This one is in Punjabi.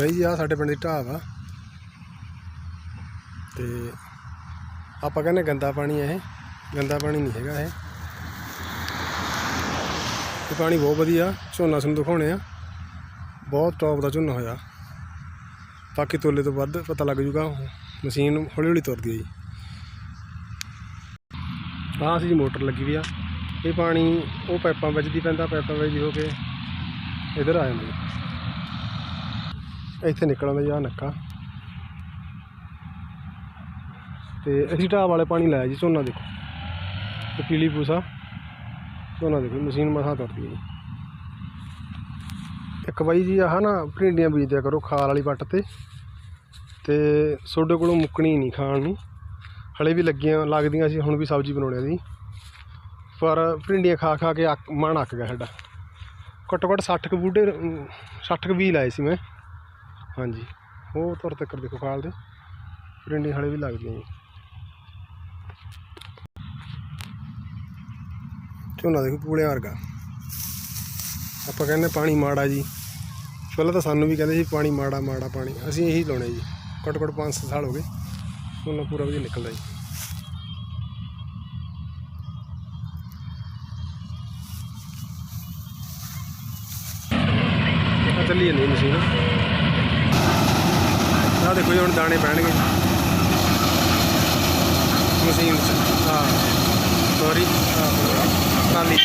ਬਾਈ ਜੀ ਆ ਸਾਡੇ ਪਿੰਡ ਦੀ ਢਾਬ ਆ। ਤੇ ਆਪਾਂ ਕਹਿੰਦੇ ਗੰਦਾ ਪਾਣੀ ਹੈ ਇਹ। ਗੰਦਾ ਪਾਣੀ ਨਹੀਂ ਹੈਗਾ ਇਹ। ਇਹ ਪਾਣੀ ਬਹੁਤ ਵਧੀਆ, ਝੋਨਾ ਸਾਨੂੰ ਦਿਖਾਉਣੇ ਆ। ਬਹੁਤ ਟੌਪ ਦਾ ਝੋਨਾ ਹੋਇਆ। ਬਾਕੀ ਤੋਲੇ ਤੋਂ ਵੱਧ ਪਤਾ ਲੱਗ ਜੂਗਾ, ਮਸ਼ੀਨ ਹੌਲੀ ਹੌਲੀ ਤੁਰਦੀ ਹੈ ਜੀ। ਆਹ ਸੀ ਜੀ ਮੋਟਰ ਲੱਗੀ ਵੀ ਆ। ਇਹ ਪਾਣੀ ਉਹ ਪਾਈਪਾਂ ਵਿੱਚ ਦੀ ਪੈਂਦਾ, ਪਾਈਪਾਂ ਵਿੱਚ ਦੀ ਹੋ ਕੇ ਇਧਰ ਆ ਜਾਂਦਾ ਇੱਥੇ ਨਿਕਲਣ ਦਾ ਆਹ ਨੱਕਾ। ਤੇ ਅਸੀਂ ਢਾਬ ਵਾਲੇ ਪਾਣੀ ਲਾਇਆ ਜੀ ਝੋਨਾ ਦੇਖੋ। ਤੇ ਪੀਲੀ ਪੂਸਾ। ਝੋਨਾ ਦੇਖੋ ਮਸ਼ੀਨ ਮਸਾਂ ਤੁਰਦੀ ਹੈ ਜੀ। ਇੱਕ ਬਾਈ ਜੀ ਆਹ ਨਾ ਭਿੰਡੀਆਂ ਬੀਜਦਿਆ ਕਰੋ ਖਾਲ ਵਾਲੀ ਵੱਟ ਤੇ। ਤੇ ਤੁਹਾਡੇ ਕੋਲੋਂ ਮੁੱਕਣੀ ਨਹੀਂ ਖਾਣ ਨੂੰ। ਹਲੇ ਵੀ ਲੱਗੀਆਂ ਲੱਗਦੀਆਂ ਸੀ ਹੁਣ ਵੀ ਸਬਜ਼ੀ ਬਣਾਉਣੇ ਦੀ ਪਰ ਭਿੰਡੀਆਂ ਖਾ ਖਾ ਕੇ ਅੱਕ ਮਨ ਅੱਕ ਗਿਆ ਸਾਡਾ। ਘੱਟੋ ਘੱਟ 60 ਕੁ ਬੂਟੇ ਅਮ, 60 ਕੁ ਬੀਜ ਲਾਏ ਸੀ ਮੈਂ। ਹਾਂਜੀ। ਉਹ ਤੁਰ ਤੱਕ ਦੇਖੋ ਖਾਲ ਦੇ। ਭਿੰਡੀਆਂ ਹਲੇ ਵੀ ਲੱਗਦੀਆਂ ਜੀ। ਝੋਨਾ ਦੇਖੋ ਪੂਲੇ ਵਰਗਾ। ਆਪਾਂ ਕਹਿੰਦੇ ਪਾਣੀ ਮਾੜਾ ਜੀ। ਪਹਿਲਾਂ ਤਾਂ ਸਾਨੂੰ ਵੀ ਕਹਿੰਦੇ ਸੀ ਪਾਣੀ ਮਾੜਾ ਮਾੜਾ ਪਾਣੀ। ਅਸੀਂ ਇਹੀ ਲਾਉਣੇ ਜੀ। ਘੱਟੋ ਘੱਟ 5 ਸਾਲ ਹੋ ਗਏ। ਝੋਨਾ ਪੂਰਾ ਵਧੀਆ ਨਿਕਲਦਾ ਜੀ। ਆ ਚੱਲੀ ਜਾਂਦੀ ਹੈ ਮਸ਼ੀਨ। ਆਹ ਦੇਖੋ ਜੀ ਹੁਣ ਦਾਣੇ ਪੈਣਗੇ। ਮਸ਼ੀਨ 'ਚ। ਹਾਂ। ਸੌਰੀ ਕਾਲੀ